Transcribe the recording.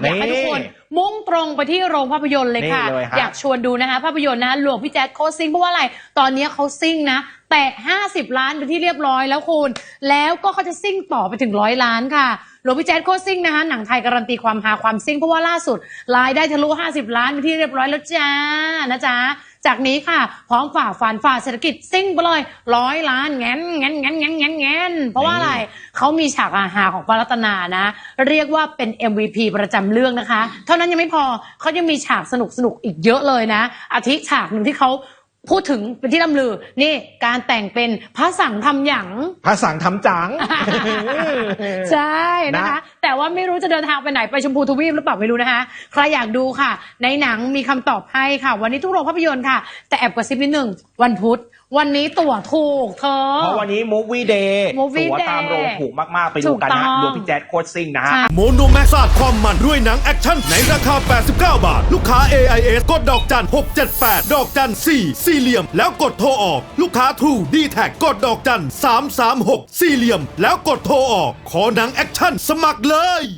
อยากให้ทุกคนมุ่งตรงไปที่โรงภาพยนตร์เลยค่ะ นี่เลยฮะ อยากชวนดูนะคะ ภาพยนตร์นะหลวงพี่แจ๊ดโคชซิ่งเพราะว่าอะไร ตอนนี้เขาซิ่งนะ แต่50 ล้านเป็นที่เรียบร้อยแล้วคุณ แล้วก็เขาจะซิ่งต่อไปถึงร้อยล้านค่ะหลวงพี่แจ๊ดโคชซิ่งนะคะหนังไทยการันตีความฮาความซิ่งเพราะว่าล่าสุดรายได้ทะลุ 50 ล้านเป็นที่เรียบร้อยแล้วจ้านะจ๊ะ จากนี้ค่ะ พร้อมฝ่าฟันฝ่าเศรษฐกิจซิ่งไปเลยร้อยล้านแงนแงนแงนแงนแงนแงนเพราะว่าอะไรเขามีฉากอาหารของปารัตนานะ เรียกว่าเป็น MVP ประจำเรื่องนะคะ เท่านั้นยังไม่พอเขายังมีฉากสนุกสนุกๆอีกเยอะเลยนะ อาทิฉากหนึ่งที่เขาพูดถึงเป็นที่ลำลือ นี่การแต่งเป็นพระสังทำหยังภาษาทำจัง ใช่นะคะนะแต่ ว่าไม่รู้จะเดินทางไปไหนไปชมพูทวีปหรือเปล่าไม่รู้นะคะ ใครอยากดูค่ะ ในหนังมีคำตอบให้ค่ะ วันนี้ทุกโรงภาพยนตร์ค่ะ แต่แอบกระซิบนิดหนึ่งวันพุธ วันนี้ตั๋วถูกเธอ เพราะวันนี้ Movie Day Movie ตั๋ว Day ตามโรงถูกมาก ๆ ไปดูกันถูกต้นะองรวมพี่แจ๊ดโคตรซิ่งนะฮะใช่โมโนแม็กซ์สาดความมันด้วยหนังแอคชั่นในราคา 89 บาท ลูกค้า AIS กดดอกจัน 678 ดอกจัน 4 สี่เหลี่ยม แล้วกดโทรออก ลูกค้า True d t แทกดดอกจัน 336 สี่เหลี่ยม แล้วกดโทรออก ขอหนังแอคชั่นสมัครเลย ভাই